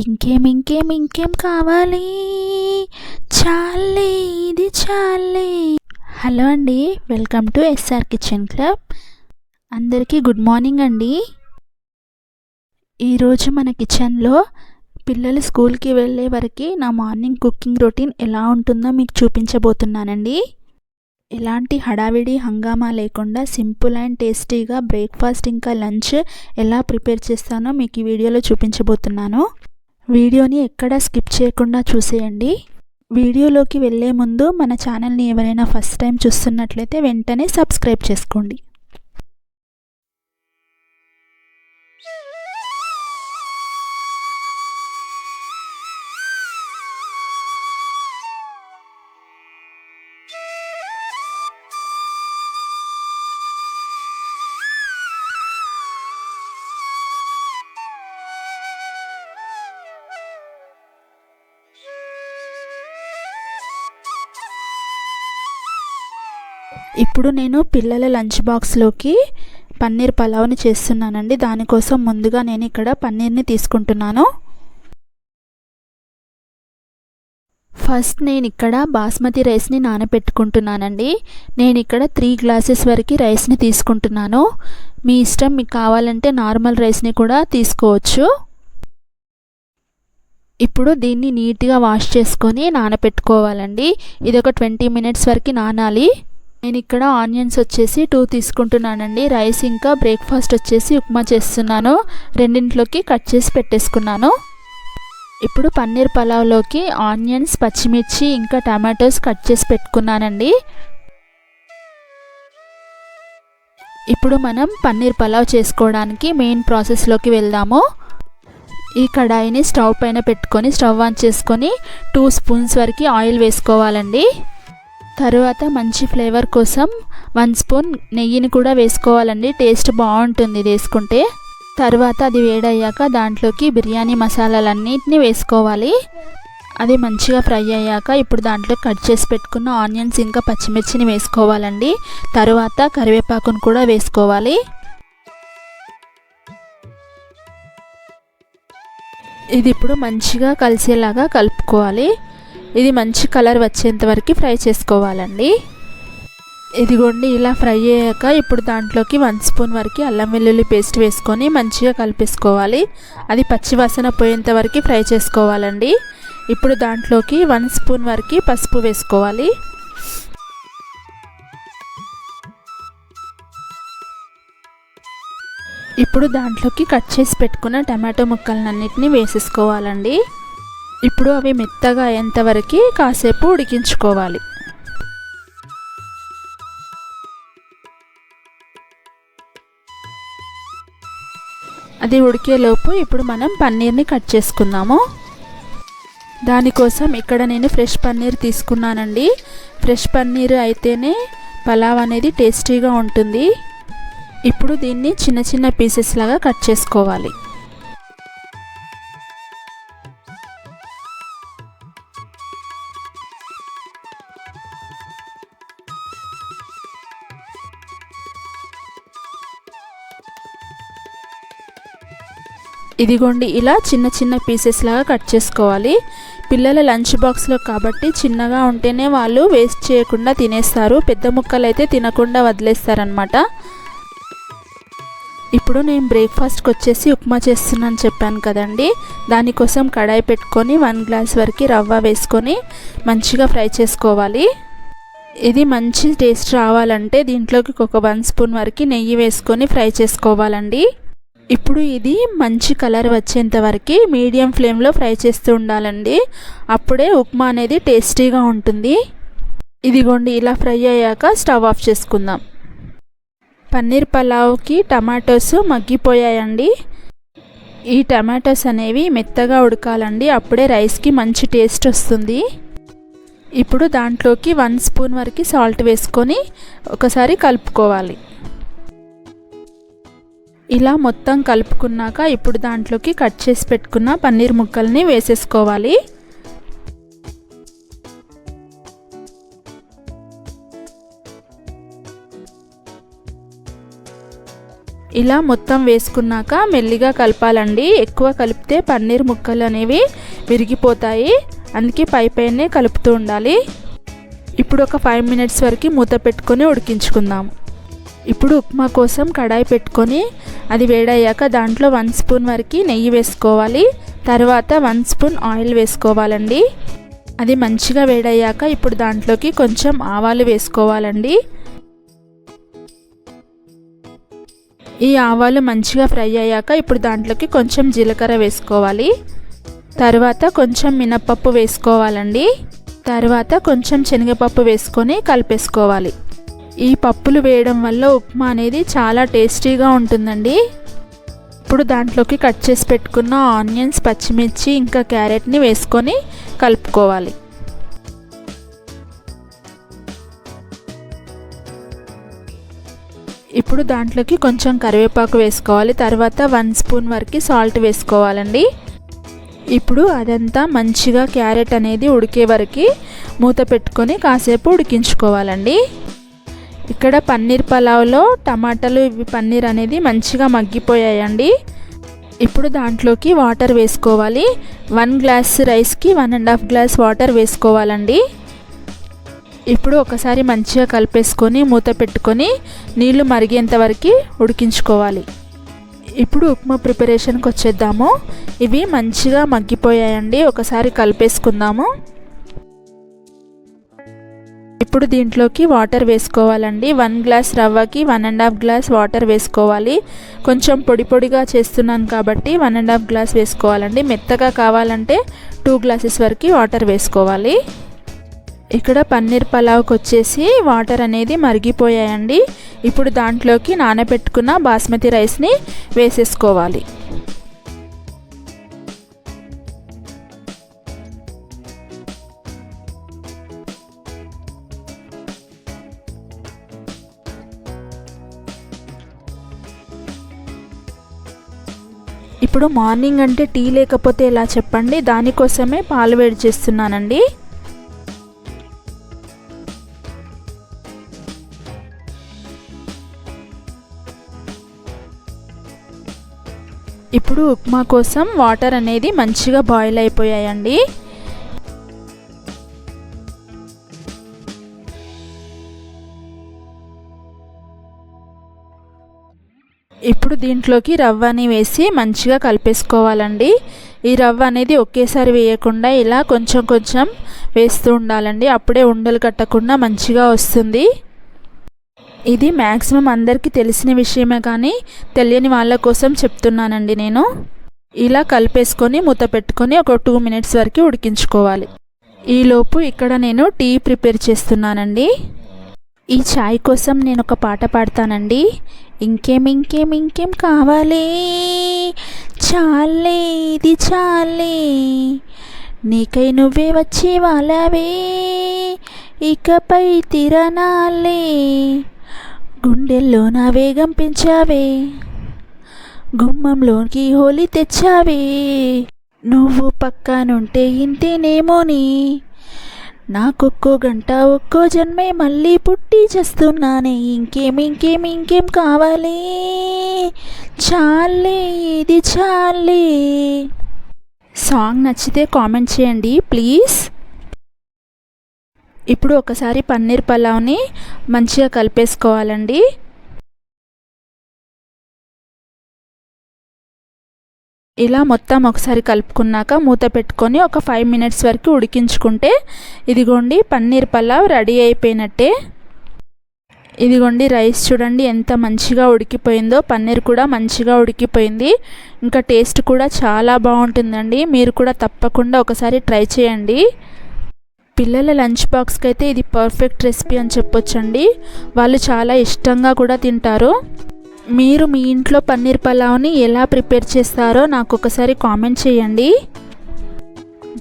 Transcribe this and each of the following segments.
ఇంకేం ఇంకేం ఇంకేం కావాలి? చాలే ఇది చాలే. హలో అండి welcome to SR kitchen club. అందరికీ గుడ్ మార్నింగ్ అండి. ఈరోజు మన కిచెన్లో పిల్లలు స్కూల్కి వెళ్ళే వరకు నా మార్నింగ్ కుకింగ్ రొటీన్ ఎలా ఉంటుందో మీకు చూపించబోతున్నానండి. ఎలాంటి హడావిడి హంగామా లేకుండా సింపుల్ అండ్ టేస్టీగా బ్రేక్ఫాస్ట్ ఇంకా లంచ్ ఎలా ప్రిపేర్ చేస్తానో మీకు ఈ వీడియోలో చూపించబోతున్నాను. వీడియోని ఎక్కడా స్కిప్ చేయకుండా చూసేయండి. వీడియోలోకి వెళ్ళే ముందు మన ఛానల్ని ఎవరైనా ఫస్ట్ టైం చూస్తున్నట్లయితే వెంటనే సబ్స్క్రైబ్ చేసుకోండి. ఇప్పుడు నేను పిల్లల లంచ్ బాక్స్లోకి పన్నీర్ పలావ్ని చేస్తున్నానండి. దానికోసం ముందుగా నేను ఇక్కడ పన్నీర్ని తీసుకుంటున్నాను. ఫస్ట్ నేను ఇక్కడ బాస్మతి రైస్ని నానబెట్టుకుంటున్నానండి. నేను ఇక్కడ త్రీ గ్లాసెస్ వరకు రైస్ని తీసుకుంటున్నాను. మీ ఇష్టం మీకు కావాలంటే నార్మల్ రైస్ని కూడా తీసుకోవచ్చు. ఇప్పుడు దీన్ని నీట్గా వాష్ చేసుకొని నానబెట్టుకోవాలండి. ఇది ఒక ట్వంటీ మినిట్స్ వరకు నానాలి. నేను ఇక్కడ ఆనియన్స్ వచ్చేసి టూ తీసుకుంటున్నానండి. రైస్ ఇంకా బ్రేక్ఫాస్ట్ వచ్చేసి ఉప్మా చేస్తున్నాను. రెండింట్లోకి కట్ చేసి పెట్టేసుకున్నాను. ఇప్పుడు పన్నీర్ పలావ్లోకి ఆనియన్స్ పచ్చిమిర్చి ఇంకా టమాటోస్ కట్ చేసి పెట్టుకున్నానండి. ఇప్పుడు మనం పన్నీర్ పలావ్ చేసుకోవడానికి మెయిన్ ప్రాసెస్లోకి వెళ్దాము. ఈ కడాయిని స్టవ్ పైన పెట్టుకొని స్టవ్ ఆన్ చేసుకొని టూ స్పూన్స్ వరకు ఆయిల్ వేసుకోవాలండి. తరువాత మంచి ఫ్లేవర్ కోసం వన్ స్పూన్ నెయ్యిని కూడా వేసుకోవాలండి. టేస్ట్ బాగుంటుంది వేసుకుంటే. తర్వాత అది వేడయ్యాక దాంట్లోకి బిర్యానీ మసాలాలన్నిటిని వేసుకోవాలి. అది మంచిగా ఫ్రై అయ్యాక ఇప్పుడు దాంట్లో కట్ చేసి పెట్టుకున్న ఆనియన్స్ ఇంకా పచ్చిమిర్చిని వేసుకోవాలండి. తరువాత కరివేపాకును కూడా వేసుకోవాలి. ఇది ఇప్పుడు మంచిగా కలిసేలాగా కలుపుకోవాలి. ఇది మంచి కలర్ వచ్చేంత వరకు ఫ్రై చేసుకోవాలండి. ఇదిగోండి ఇలా ఫ్రై అయ్యాక ఇప్పుడు దాంట్లోకి వన్ స్పూన్ వరకు అల్లం వెల్లుల్లి పేస్ట్ వేసుకొని మంచిగా కలిపేసుకోవాలి. అది పచ్చివాసన పోయేంత వరకు ఫ్రై చేసుకోవాలండి. ఇప్పుడు దాంట్లోకి వన్ స్పూన్ వరకు పసుపు వేసుకోవాలి. ఇప్పుడు దాంట్లోకి కట్ చేసి పెట్టుకున్న టమాటో ముక్కలన్నింటినీ వేసేసుకోవాలండి. ఇప్పుడు అవి మెత్తగా అయ్యేంతవరకు కాసేపు ఉడికించుకోవాలి. అది ఉడికేలోపు ఇప్పుడు మనం పన్నీర్ని కట్ చేసుకుందాము. దానికోసం ఇక్కడ నేను ఫ్రెష్ పన్నీర్ తీసుకున్నానండి. ఫ్రెష్ పన్నీర్ అయితేనే పలావ్ అనేది టేస్టీగా ఉంటుంది. ఇప్పుడు దీన్ని చిన్న చిన్న పీసెస్ లాగా కట్ చేసుకోవాలి. ఇదిగోండి ఇలా చిన్న చిన్న పీసెస్ లాగా కట్ చేసుకోవాలి. పిల్లల లంచ్ బాక్స్లో కాబట్టి చిన్నగా ఉంటేనే వాళ్ళు వేస్ట్ చేయకుండా తినేస్తారు. పెద్ద ముక్కలు అయితే తినకుండా వదిలేస్తారనమాట ఇప్పుడు నేను బ్రేక్ఫాస్ట్కి వచ్చేసి ఉప్మా చేస్తున్నాను చెప్పాను కదండి. దానికోసం కడాయి పెట్టుకొని వన్ గ్లాస్ వరకు రవ్వ వేసుకొని మంచిగా ఫ్రై చేసుకోవాలి. ఇది మంచి టేస్ట్ రావాలంటే దీంట్లోకి ఒక వన్ స్పూన్ వరకు నెయ్యి వేసుకొని ఫ్రై చేసుకోవాలండి. ఇప్పుడు ఇది మంచి కలర్ వచ్చేంత వరకు మీడియం ఫ్లేమ్లో ఫ్రై చేస్తూ ఉండాలండి. అప్పుడే ఉప్మా అనేది టేస్టీగా ఉంటుంది. ఇదిగోండి ఇలా ఫ్రై అయ్యాక స్టవ్ ఆఫ్ చేసుకుందాం. పన్నీర్ పలావ్కి టమాటోస్ మగ్గిపోయాయండి. ఈ టమాటోస్ అనేవి మెత్తగా ఉడకాలండి. అప్పుడే రైస్కి మంచి టేస్ట్ వస్తుంది. ఇప్పుడు దాంట్లోకి వన్ స్పూన్ వరకు సాల్ట్ వేసుకొని ఒకసారి కలుపుకోవాలి. ఇలా మొత్తం కలుపుకున్నాక ఇప్పుడు దాంట్లోకి కట్ చేసి పెట్టుకున్న పన్నీర్ ముక్కల్ని వేసేసుకోవాలి. ఇలా మొత్తం వేసుకున్నాక మెల్లిగా కలపాలండి. ఎక్కువ కలిపితే పన్నీర్ ముక్కలు అనేవి విరిగిపోతాయి. అందుకే పై పైనే కలుపుతూ ఉండాలి. ఇప్పుడు ఒక ఫైవ్ మినిట్స్ వరకు మూత పెట్టుకొని ఉడికించుకుందాం. ఇప్పుడు ఉప్మా కోసం కడాయి పెట్టుకొని అది వేడయ్యాక దాంట్లో వన్ స్పూన్ వరకు నెయ్యి వేసుకోవాలి. తర్వాత వన్ స్పూన్ ఆయిల్ వేసుకోవాలండి. అది మంచిగా వేడయ్యాక ఇప్పుడు దాంట్లోకి కొంచెం ఆవాలు వేసుకోవాలండి. ఈ ఆవాలు మంచిగా ఫ్రై అయ్యాక ఇప్పుడు దాంట్లోకి కొంచెం జీలకర్ర వేసుకోవాలి. తర్వాత కొంచెం మినప్పప్పు వేసుకోవాలండి. తర్వాత కొంచెం శనగపప్పు వేసుకొని కలిపేసుకోవాలి. ఈ పప్పులు వేయడం వల్ల ఉప్మా అనేది చాలా టేస్టీగా ఉంటుందండి. ఇప్పుడు దాంట్లోకి కట్ చేసి పెట్టుకున్న ఆనియన్స్ పచ్చిమిర్చి ఇంకా క్యారెట్ని వేసుకొని కలుపుకోవాలి. ఇప్పుడు దాంట్లోకి కొంచెం కరివేపాకు వేసుకోవాలి. తర్వాత వన్ స్పూన్ వరకు సాల్ట్ వేసుకోవాలండి. ఇప్పుడు అదంతా మంచిగా క్యారెట్ అనేది ఉడికే వరకు మూత పెట్టుకొని కాసేపు ఉడికించుకోవాలండి. ఇక్కడ పన్నీర్ పలావ్లో టమాటాలు ఇవి పన్నీర్ అనేది మంచిగా మగ్గిపోయాయండి. ఇప్పుడు దాంట్లోకి వాటర్ వేసుకోవాలి. వన్ గ్లాస్ రైస్కి one and half glass water వేసుకోవాలండి. ఇప్పుడు ఒకసారి మంచిగా కలిపేసుకొని మూత పెట్టుకొని నీళ్ళు మరిగేంత వరకు ఉడికించుకోవాలి. ఇప్పుడు ఉప్మా ప్రిపరేషన్కి వచ్చేద్దాము. ఇవి మంచిగా మగ్గిపోయాయండి. ఒకసారి కలిపేసుకుందాము. ఇప్పుడు దీంట్లోకి వాటర్ వేసుకోవాలండి. One glass రవ్వకి one and half glass water వేసుకోవాలి. కొంచెం పొడి పొడిగా చేస్తున్నాను కాబట్టి వన్ అండ్ హాఫ్ గ్లాస్ వేసుకోవాలండి. మెత్తగా కావాలంటే టూ గ్లాసెస్ వరకు వాటర్ వేసుకోవాలి. ఇక్కడ పన్నీర్ పలావ్కి వచ్చేసి వాటర్ అనేది మరిగిపోయాయండి. ఇప్పుడు దాంట్లోకి నానబెట్టుకున్న బాస్మతి రైస్ని వేసేసుకోవాలి. ఇప్పుడు మార్నింగ్ అంటే టీ లేకపోతే ఎలా చెప్పండి? దానికోసమే పాలు వేడి చేస్తున్నానండి. ఇప్పుడు ఉప్మా కోసం వాటర్ అనేది మంచిగా బాయిల్ అయిపోయాయండి. దీంట్లోకి రవ్వని వేసి మంచిగా కలిపేసుకోవాలండి. ఈ రవ్వ అనేది ఒకేసారి వేయకుండా ఇలా కొంచెం కొంచెం వేస్తూ ఉండాలండి. అప్పుడే ఉండలు కట్టకుండా మంచిగా వస్తుంది. ఇది మ్యాక్సిమం అందరికీ తెలిసిన విషయమే కానీ తెలియని వాళ్ళ కోసం చెప్తున్నానండి నేను. ఇలా కలిపేసుకొని మూత పెట్టుకొని ఒక టూ మినిట్స్ వరకు ఉడికించుకోవాలి. ఈలోపు ఇక్కడ నేను టీ ప్రిపేర్ చేస్తున్నానండి. ఈ ఛాయ్ కోసం నేను ఒక పాట పాడతానండి. ఇంకేం ఇంకేం ఇంకేం కావాలి? చాలే ఇది చాలే. నీకై నువ్వే వచ్చి వాళ్ళవే ఇకపై తిరణాలే గుండెల్లో నా వేగం పెంచావే. గుమ్మంలోకి హోలీ తెచ్చావే. నువ్వు పక్కనుంటే ఇంతేనేమోని? నాకొక్కో గంట ఒక్కో జన్మే మళ్ళీ పుట్టి చేస్తున్నానే. ఇంకేం ఇంకేం ఇంకేం కావాలి? చాలే ఇది చాలే. సాంగ్ నచ్చితే కామెంట్ చేయండి ప్లీజ్. ఇప్పుడు ఒకసారి పన్నీర్ పలావ్ని మంచిగా కలిపేసుకోవాలండి. ఇలా మొత్తం ఒకసారి కలుపుకున్నాక మూత పెట్టుకొని ఒక ఫైవ్ మినిట్స్ వరకు ఉడికించుకుంటే ఇదిగోండి పన్నీర్ పలావ్ రెడీ అయిపోయినట్టే. ఇదిగోండి రైస్ చూడండి ఎంత మంచిగా ఉడికిపోయిందో పన్నీర్ కూడా మంచిగా ఉడికిపోయింది. ఇంకా టేస్ట్ కూడా చాలా బాగుంటుందండి. మీరు కూడా తప్పకుండా ఒకసారి ట్రై చేయండి. పిల్లల లంచ్ బాక్స్కి అయితే ఇది పర్ఫెక్ట్ రెసిపీ అని చెప్పొచ్చండి. వాళ్ళు చాలా ఇష్టంగా కూడా తింటారు. మీరు మీ ఇంట్లో పన్నీర్ పలావ్ని ఎలా ప్రిపేర్ చేస్తారో నాకు ఒకసారి కామెంట్ చేయండి.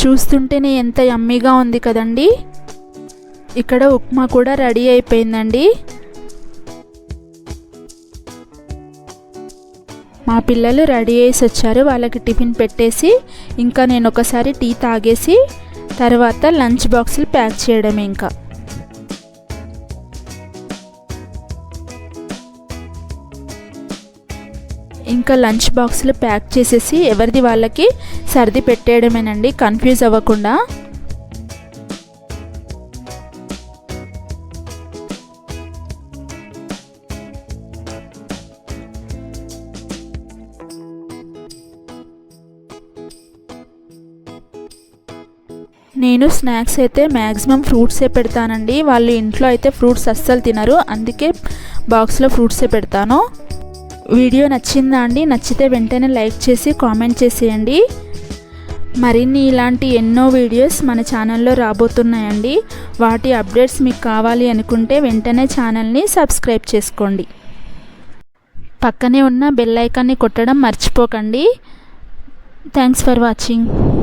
చూస్తుంటేనే ఎంత యమ్మీగా ఉంది కదండి. ఇక్కడ ఉప్మా కూడా రెడీ అయిపోయిందండి. మా పిల్లలు రెడీ అయ్యేసి వచ్చారు. వాళ్ళకి టిఫిన్ పెట్టేసి ఇంకా నేను ఒకసారి టీ తాగేసి తర్వాత లంచ్ బాక్సులు ప్యాక్ చేయడం ఇంకా. ఇంకా లంచ్ బాక్సులు ప్యాక్ చేసేసి ఎవరిది వాళ్ళకి సర్ది పెట్టేయడమేనండి కన్ఫ్యూజ్ అవ్వకుండా. నేను స్నాక్స్ అయితే మ్యాక్సిమం ఫ్రూట్సే పెడతానండి. వాళ్ళు ఇంట్లో అయితే ఫ్రూట్స్ అస్సలు తినరు. అందుకే బాక్స్లో ఫ్రూట్సే పెడతాను. వీడియో నచ్చిందా అండి? నచ్చితే వెంటనే లైక్ చేసి కామెంట్ చేసేయండి. మరిన్ని ఇలాంటి ఎన్నో వీడియోస్ మన ఛానల్లో రాబోతున్నాయండి. వాటి అప్డేట్స్ మీకు కావాలి అనుకుంటే వెంటనే ఛానల్ని సబ్స్క్రైబ్ చేసుకోండి. పక్కనే ఉన్న బెల్ ఐకాన్ని కొట్టడం మర్చిపోకండి. Thanks for watching.